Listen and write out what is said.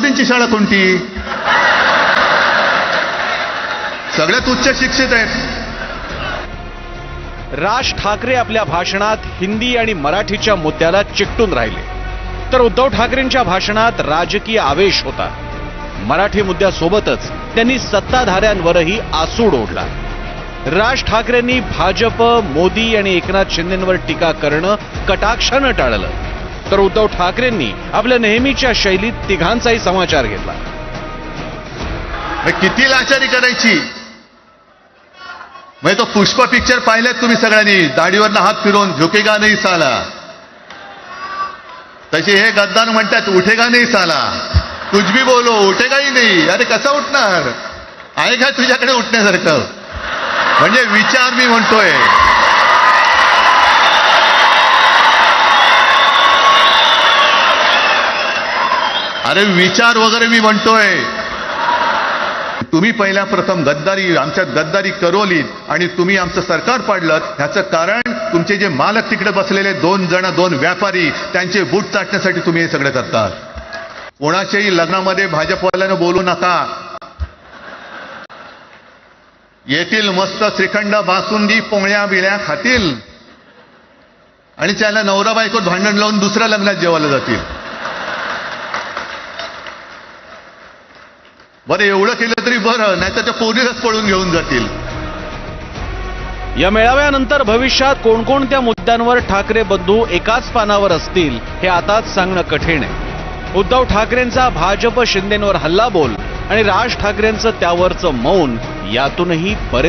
मोदींची शाळा कोणती? सगळ्यात उच्च शिक्षित आहेत. राज ठाकरे आपल्या भाषणात हिंदी आणि मराठीच्या मुद्द्याला चिकटून राहिले. तर उद्धव ठाकरेंच्या भाषणात राजकीय आवेश होता. मराठी मुद्द्यासोबतच त्यांनी सत्ताधाऱ्यांवरही आसूड ओढला. राज ठाकरेंनी भाजप मोदी आणि एकनाथ शिंदेंवर टीका करणं कटाक्षानं टाळलं. तर उद्धव ठाकरेंनी आपल्या नेहमीच्या शैलीत तिघांचाही समाचार घेतला. किती लाचारी करायची? म्हणजे तो पुष्प पिक्चर पाहिलेत तुम्ही सगळ्यांनी. दाढीवर हात फिरवून झुकेगा नाही साला. तसे हे गद्दार म्हणतात उठेगा नाही साला. तुझ भी बोलो उठेगाही नाही. अरे कसा उठणार? आहे का तुझ्याकडे उठण्यासारखं? म्हणजे विचार मी म्हणतोय. अरे विचार वगैरे मी म्हणतोय. तुम्ही पहिल्या प्रथम गद्दारी आमच्या गद्दारी करवलीत आणि तुम्ही आमचं सरकार पाडलं ह्याचं कारण तुमचे जे मालक तिकडे बसलेले दोन जण दोन व्यापारी त्यांचे बूट चाटण्यासाठी तुम्ही हे सगळे करतात. कोणाच्याही लग्नामध्ये भाजपवाल्यानं बोलू नका. येतील मस्त श्रीखंड बासुंदी पोळ्या बिळ्या खातील. आणि त्याला नवरा बायकोत भांडण लावून दुसऱ्या लग्नात जेवायला जातील. बरं एवढं केलं तरी बरं नाही तर त्या पोलीसच पळून घेऊन जातील. या मेळाव्यानंतर भविष्यात कोणकोणत्या मुद्द्यांवर ठाकरे बंधू एकाच पानावर असतील हे आताच सांगणं कठीण आहे. उद्धव ठाकरेंचा भाजप शिंदेंवर हल्लाबोल आणि राज ठाकरेंचं त्यावरचं मौन यातूनही बरेच